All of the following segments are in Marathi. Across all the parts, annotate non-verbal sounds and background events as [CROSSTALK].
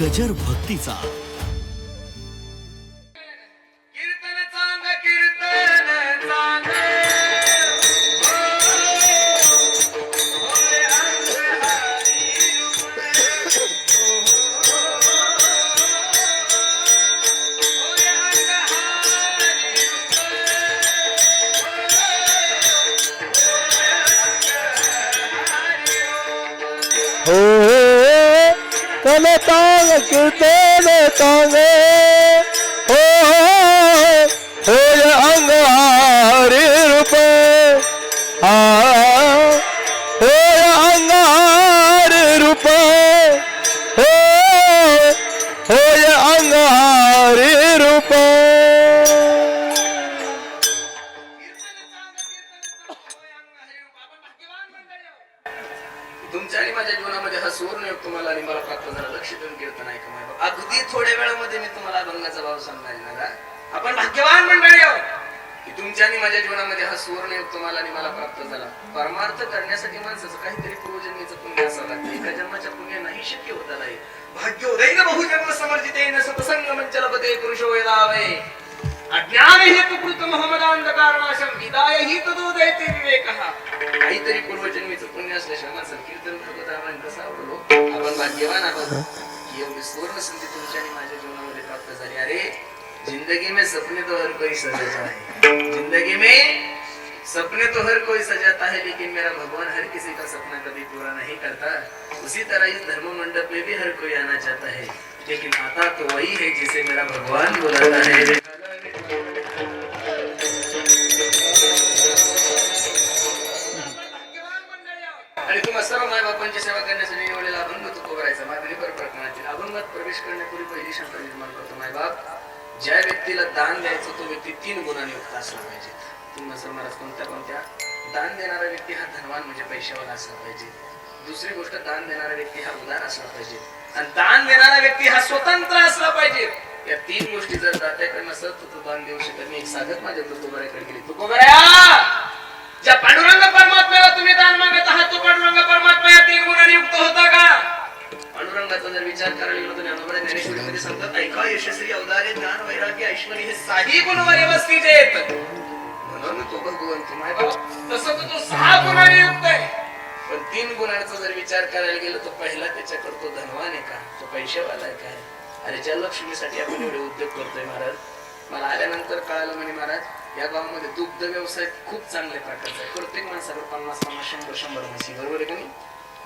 गजर भक्तीचा भाग्यवान मंडळी आहोत तुमच्या आणि माझ्या जीवनामध्ये हा सुवर्ण योग तुम्हाला आणि मला प्राप्त झाला. परमार्थ करण्यासाठी माणसाचं काहीतरी पूर्वजन्मीचं पुण्य असावं लागतं. एका जन्माच्या पुण्य नाही शक्य होता नाही. भाग्योदयन बहुजन्म समर्जितेन सतसंग मंचलपते पुरुषो वेदावे अज्ञान हेतु कृत मोहम्मदांधकारणाशम विदाय ही तदोदयते विवेक. काहीतरी पूर्वजन्मीचं पुण्य असल्याशिवाय माणसाला कीर्तन भगवत आपण कसं आवडलो हो? आपण भाग्यवान आहोत. की एवढी सुवर्ण संधी तुमच्या आणि माझ्या जीवनामध्ये प्राप्त झाली. अरे जिंदगी में सपने तो हर कोई सजाता है। जिंदगी में सपने तो हर कोई सजाता है लेकिन मेरा भगवान हर किसी का सपना कभी पूरा नहीं करता। उसी तरह इस धर्म मंडप में भी हर कोई आना चाहता है। लेकिन आता तो वही है जिसे मेरा भगवान बुलाता है। आणि तुम्हा सर्व माय बापांची सेवा करण्यासाठी निवडलेला अभंग तो करायचा बरोबर प्रकरणातील अभंगात प्रवेश करण्यापूर्वी पहिली शंका निर्माण करतो माय बाप ज्या व्यक्तीला दान द्यायचं तो व्यक्ती तीन गुणांनी युक्त असला पाहिजे. तुम्ही सर महाराज कोणत्या कोणत्या? दान देणारा व्यक्ती हा धनवान म्हणजे पैशावाला असला पाहिजे. दुसरी गोष्ट दान देणारा व्यक्ती हा उदार असला पाहिजे. आणि दान देणारा व्यक्ती हा स्वतंत्र असला पाहिजे. या तीन गोष्टी जर दात्याकडे नसत तर तो दान देऊ शकत नाही. एक साधक माझ्या तुकोबऱ्याकडे गेली. तुकोबऱ्या! ज्या पांडुरंग परमात्म्याला तुम्ही दान मागत आहात तो पांडुरंग परमात्मा या तीन गुणांनी युक्त होता का? पांडुरंगाचा जर विचार करायला गेलो तर ज्ञानोबा ज्ञानेश्वरीमध्ये सांगतात ऐका यशस्वी अवधारे ज्ञान वैराग्य ऐश्वरी हे साही गुण व्यवस्थित आहेत. म्हणून तो भगवंत माय बाप तसं तर तो सहा गुणांनी युक्त आहे. पण तीन गुणांचा जर विचार करायला गेलो तर पहिला त्याच्याकडे तो धनवान आहे का? तो पैशावाला आहे काय अरे ज्या लक्ष्मीसाठी आपण एवढे उद्योग करतोय महाराज. मला आल्यानंतर कळालं म्हणे महाराज या गावामध्ये दुग्ध व्यवसाय खूप चांगल्या प्रकारचा आहे. प्रत्येक माणसाकडे पन्नास पन्नास शंभर शंभर म्हशी. बरोबर आहे का नाही?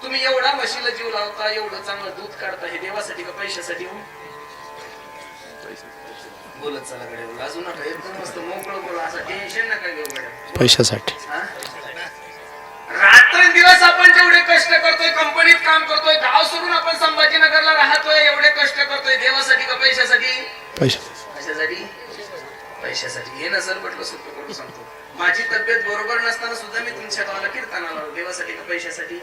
तुम्ही एवढा म्हशीला जीव लावता एवढं चांगलं दूध काढता हे देवासाठी का पैशासाठी हो? बोलत चला बोला अजून नका एकदम मस्त मोकळं बोला असं टेन्शन नका घेऊ पैशासाठी. रात्रंदिवस आपण जेवढे कष्ट करतोय कंपनीत काम करतोय गाव सोडून आपण संभाजीनगरला राहतोय एवढे कष्ट करतोय देवासाठी का पैशासाठी? पैसा कशासाठी पैशासाठी. हे नसेल म्हटलं सोपं करून सांगतो. माझी तब्येत बरोबर नसताना सुद्धा मी तुमच्या गावाला कीर्तनाला आलो. देवासाठी का पैशासाठी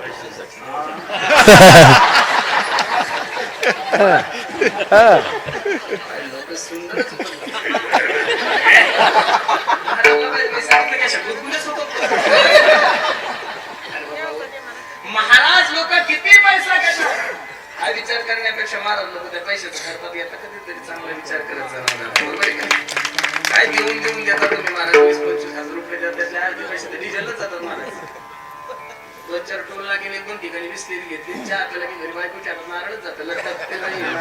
लोक सुंदर लोक किती पैसा घेतात हा विचार करण्यापेक्षा महाराज लोक त्या पैशाचा खर्चात घेता कधीतरी चांगला विचार करत जाणार बरोबर आहे का? काय देऊन देऊन देता तुम्ही महाराज? वीस पंचवीस हजार रुपये देतात अर्धे पैसे तर डिझेलच जातात महाराज. दोन चार टोल लागेल एक दोन ठिकाणी विसलेली घेतली चहा आपल्याला की घरी बायको चहा नारळच जातं लक्षात ते नाही नाही.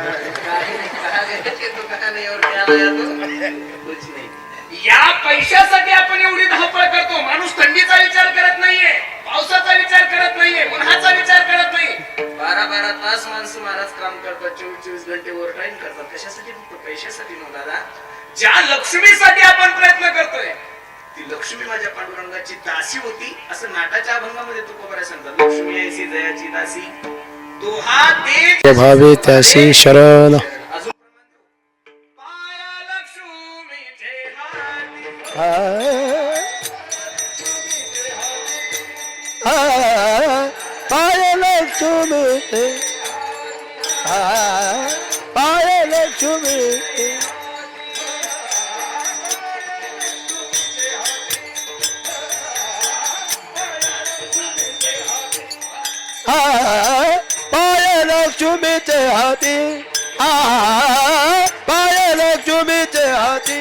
या पैशासाठी आपण एवढी धावपळ करतो. माणूस थंडीचा विचार करत नाहीये. पावसाचा विचार करत नाहीये उन्हाचा विचार करत नाही बारा बारा तास माणसं महाराज काम करतात चोवीस चोवीस घंटे ओव्हर टाइम करतात. कशासाठी फक्त पैशासाठी न दादा? ज्या लक्ष्मीसाठी आपण प्रयत्न करतोय ती लक्ष्मी माझ्या पांडुरंगाची दासी होती असं नाटाच्या अभंगामध्ये तुकोबऱ्या सांगतात. लक्ष्मी ऐसी जयाची दासी. दोहा ते भावे त्यासी शरण. पाय लक्ष्मीचे हाती पाय लक्ष्मीचे हाती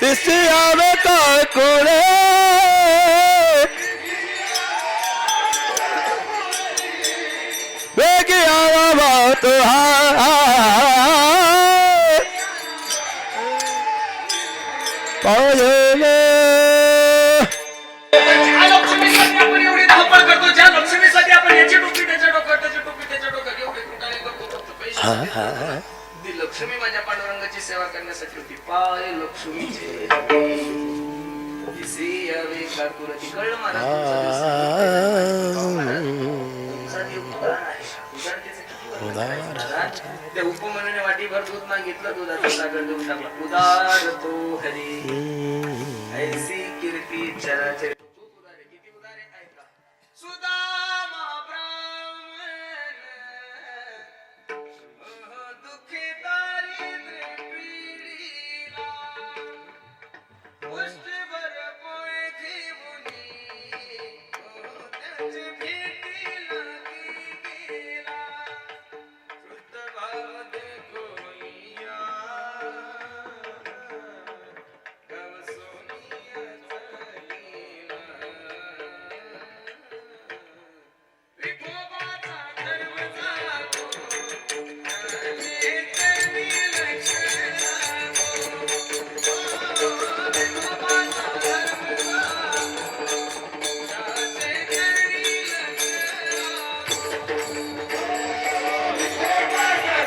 तिसरी आवे काकुळे ती लक्ष्मी माझ्या पांडुरंगाची सेवा करण्यासाठी होती. पाय लक्ष्मीचे कळलं मला त्या उपमनाने वाटीभर दूध मागितलं दुधाचा सागर देऊन टाकला उदार तो हरी ऐसी कीर्ती चराचरी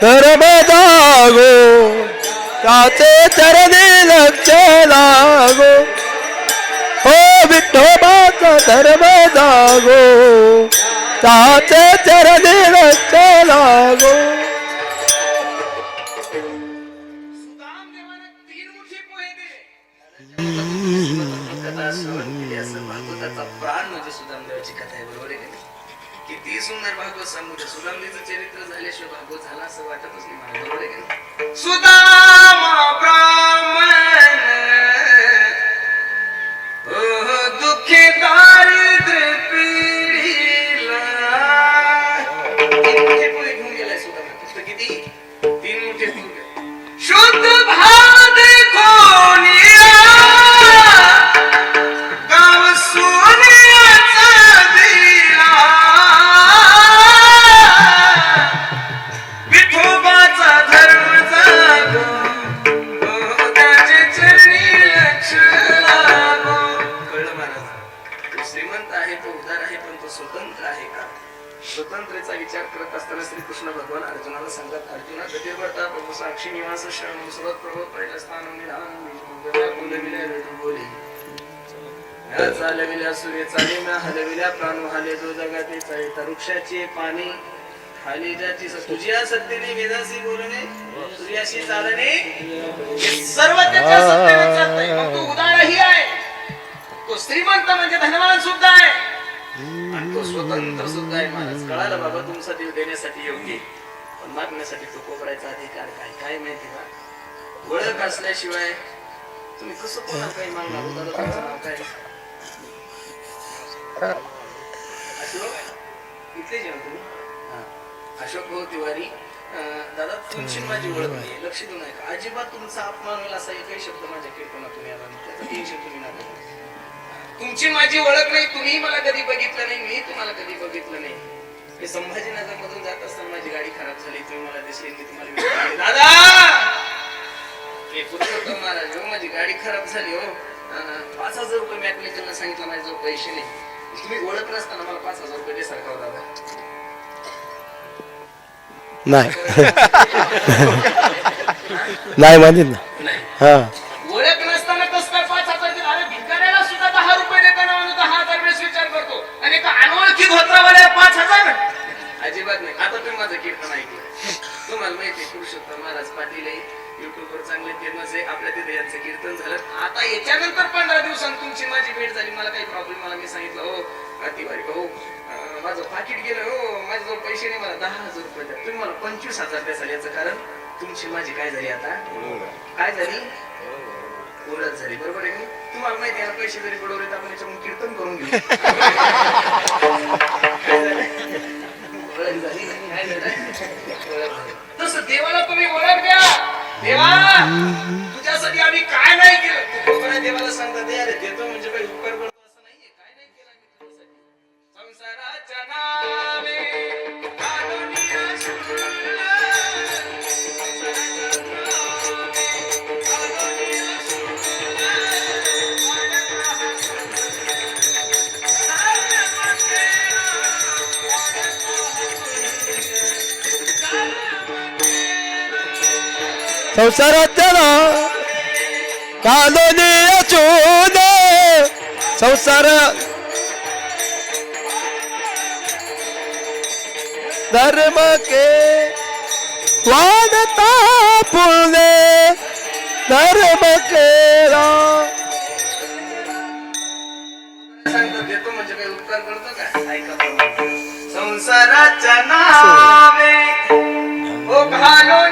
धर्म जागो त्याचे चरणी लक्ष लागो. हो विठोबाचा धर्म जागो त्याचे चरणी लक्ष लागो. प्राण म्हणजे सुदामदेवाची कथा आहे बरोबर सुंदर भागवत सांगू दे सुदामदेवचं चरित्र झाल्याशिवाय भागवत झाला असं वाटतच नाही मला. बरोबर आहे ब्राह्मण ओह, दुःखी स्वतंत्र आहे का? स्वतंत्रेचा विचार करत असताना श्रीकृष्ण भगवान अर्जुनाला सांगत अर्जुना गतिर्भरता प्रभू साक्षी निवास शरण सुरत प्रभू पहिलं स्थान बोली. चालविल्या सूर्य चाले म्या हलविल्या प्राण हाले जो जगाते येता वृक्षाची पाणी. खाली ज्याची स- तुझ्या सत्तेने वेदाशी बोलणे तुझ्याशी चालणे सर्व त्याच्या सत्तेने चालतंय. तो स्वतंत्र सुद्धा आहे महाराज कळायला बाबा तुमचा देव देण्यासाठी योग्य पण मागण्यासाठी तो कोबरायचा अधिकार काय काय माहिती का? ओळख असल्याशिवाय तुम्ही कसं कोणा काही मागणार होता तुमचं नाव काय अशोक इथले जेव्हा तुम्ही अशोक भाऊ तिवारी दादा तुमची माझी ओळख नाही. लक्ष देऊ नका अजिबात तुमचा अपमान होईल असा एकही शब्द माझ्या कीर्तनातून यायला नाही. त्याचा टेन्शन तुम्ही नका घेऊ. तुमची माझी ओळख नाही तुम्ही मला कधी बघितलं नाही मी तुम्हाला कधी बघितलं नाही. मी संभाजीनगर मधून जात असताना माझी गाडी खराब झाली तुम्ही मला दिसली मी तुम्हाला दादा! हे महाराज हो? माझी गाडी खराब झाली हो. पाच हजार रुपये मॅकॅनिकलला सांगितलं माझ्याजवळ पैसे नाही. तुम्ही ओळख नसताना मला पाच हजार रुपये दे सरकार दादा. नाही. [LAUGHS] नाही म्हणतील ना. नाही. हा. फेसबुकवर आपल्या तिथे यांचं कीर्तन झालं. आता याच्यानंतर पंधरा दिवसांनी तुमची माझी भेट झाली. मला काही प्रॉब्लेम मला मी सांगितलं हो तिवारी भाऊ माझं पाकिट गेलं हो माझ्याजवळ पैसे नाही मला दहा हजार रुपये द्या. तुम्ही मला पंचवीस हजार द्याल याचं कारण तुमची माझी काय झाली आता? काय झाली? ओळख झाली. बरोबर आहे मी तुम्हाला माहिती आहे पैसे जरी बुडवले तर आपण याच्याकडून कीर्तन करून घेऊ. झाली? ओळख झाली. तसं देवाला तुम्ही ओळख द्या. देवा तुझ्यासाठी आम्ही काय नाही केलं? देवाला सांगता अरे देतो म्हणजे काही उपकार संसारात कालोनी अचून संसार धर्म के वाढता पुणे धर्म केला. संसाराच्या नावे ओ घालोनिया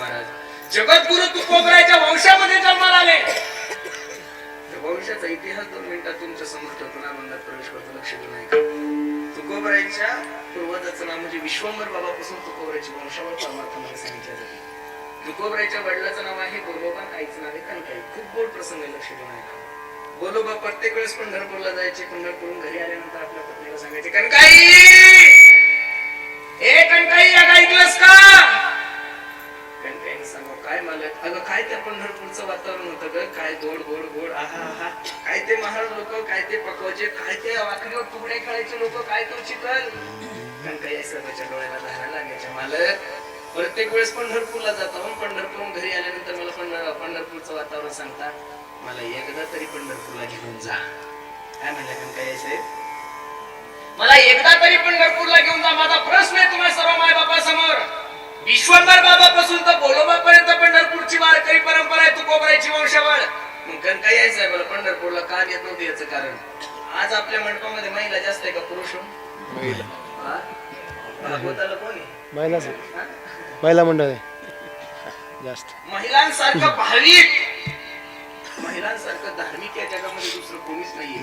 महाराज जगद्गुरु तू कोकराच्या वंशामध्ये जन्माला आले. त्या वंशाचा इतिहास दोन मिनिटात तुमच्यासमोर प्रवेश करतो लक्ष देऊ नाही तुकोबरायच्या पूर्वजाचं नाव म्हणजे विश्वंभर बाबापासून सांगितलं जाते. तुकोबरायच्या वडिलाचं नाव आहे बोलोबा आईचं नाव आहे कणकाई खूप गोड प्रसंग आहे, लक्ष देऊ नका. गोलोबा प्रत्येक वेळेस पंढरपूरला जायचे पंढरपूरून घरी आल्यानंतर आपल्या पत्नीला सांगायचे कणकाई! ए कणकाई अगं ऐकलंस का? कणकाईने सांगा काय मालक? अगं काय त्या पंढरपूरचं वातावरण होतं ग? काय गोड गोड गोड आहा आहा. काय ते महाराज लोक काय ते पकवायचे काय ते वाकडीवर तुकडे खेळायचे लोक काय तो चिकन? कणकाई सर्वांच्या डोळ्याला धारा लागायच्या मालक प्रत्येक वेळेस पंढरपूरला जातो. पंढरपूरून घरी आल्यानंतर मला पंढरपूरचं वातावरण सांगता. मला एकदा तरी पंढरपूरला घेऊन जा. काय म्हणल्या कणकाई साहेब? मला एकदा तरी पंढरपूरला घेऊन जा. माझा प्रश्न आहे तुम्हा सर्व माय बापा समोर विश्वंभर बाबापासून तर बोलोबापर्यंत पंढरपूरची वारकरी परंपरा आहे तुकोबरायची वंशावळ मग कणकाई आहे साहेब मला पंढरपूरला का येत नव्हते याचं कारण? आज आपल्या मंडपामध्ये महिला जास्त आहे का पुरुष? हो? हा? हा? महिला मंडळ. आहे जास्त. महिलांसारखं भाविक. महिलांसारखं धार्मिक या जगामध्ये दुसरं कोणीच नाहीये.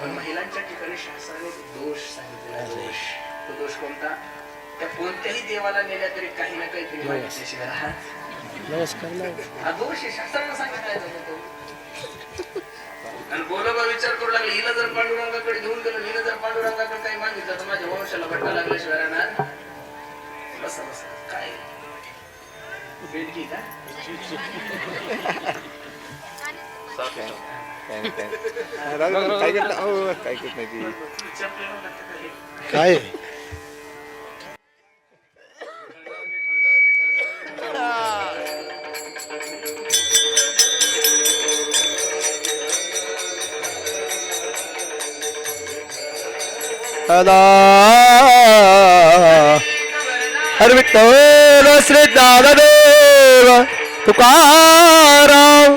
पण महिलांच्या ठिकाणी शास्त्राने दोष सांगितलेला दोष. तो दोष कोणता? त्या कोणत्याही देवाला नेल्या तरी काही ना काहीतरी मागितल्याशिवाय राहत. नमस्कार ना हा दोष आहे. शास्त्रानं सांगितलाय तो. आणि बोलोबा विचार करू लागले हिला जर पांडुरंगाकडे घेऊन गेलो हिला जर पांडुरंगाकडे काही मागितलं तर माझ्या वंशाला भटका लागल्याशिवाय राहणार? बसा बसा. काय? बेडकी का? काय करता अहो काय करत नाही ती? काय विठ्ठल श्री ज्ञानदेव तुकाराम.